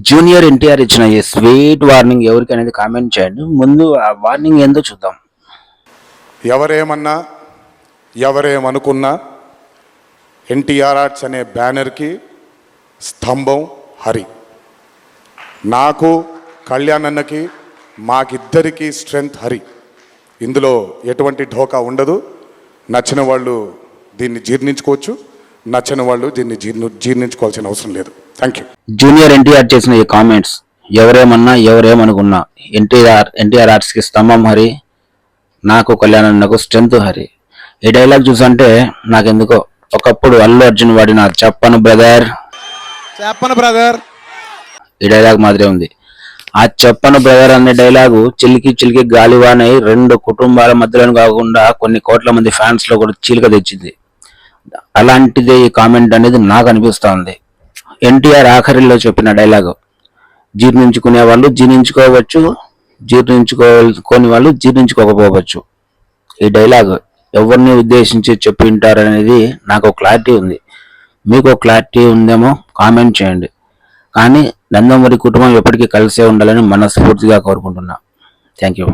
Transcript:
Junior NTR ఇచ్చిన ఈ sweet warning ఎవరికి అనేది కామెంట్ చేయండి. ముందు ఆ వార్నింగ్ ఏందో చూద్దాం. ఎవరేమన్నా ఎవరేమనుకున్నా ఎన్టీఆర్ ఆర్ట్స్ అనే బ్యానర్కి స్తంభం హరి. నాకు కళ్యాణ్ అన్నకి మాకిద్దరికీ స్ట్రెంగ్త్ హరి. ఇందులో ఎటువంటి ఢోకా ఉండదు. నచ్చిన వాళ్ళు దీన్ని జీర్ణించుకోవచ్చు. నచ్చని వాళ్ళు దీన్ని జీర్ణ జీర్ణించుకోవాల్సిన అవసరం లేదు. థ్యాంక్ యూ జూనియర్ ఎన్టీఆర్ చేసిన ఈ కామెంట్స్ ఎవరేమన్నా ఎవరేమనుకున్నా ఎన్టీఆర్ ఎన్టీఆర్ ఆర్ట్స్కి స్తంభం హరి నాకు కళ్యాణ్ నాకు స్ట్రెంత్ హరి. ఈ డైలాగ్ చూసంటే నాకెందుకో ఒకప్పుడు అల్లు అర్జున్ వాడిన చెప్పను బ్రదర్ చెప్పను బ్రదర్ ఈ డైలాగ్ మాదిరే ఉంది. ఆ చెప్పను బ్రదర్ అనే డైలాగు చిలికి చిలికి గాలివానై రెండు కుటుంబాల మధ్యలో కాకుండా కొన్ని కోట్ల మంది ఫ్యాన్స్లో కూడా చీలిక తెచ్చింది. అలాంటిదే ఈ కామెంట్ అనేది నాకు అనిపిస్తోంది. ఎన్టీఆర్ ఆఖరిలో చెప్పిన డైలాగు జీర్ణించుకునే వాళ్ళు జీర్ణించుకోవచ్చు జీర్ణించుకోని వాళ్ళు జీర్ణించుకోకపోవచ్చు. ఈ డైలాగ్ ఎవరిని ఉద్దేశించి చెప్పింటారనేది నాకు క్లారిటీ ఉంది. మీకు క్లారిటీ ఉందేమో కామెంట్ చేయండి. కానీ నందమూరి కుటుంబం ఎప్పటికీ కలిసే ఉండాలని మనస్ఫూర్తిగా కోరుకుంటున్నా. Thank you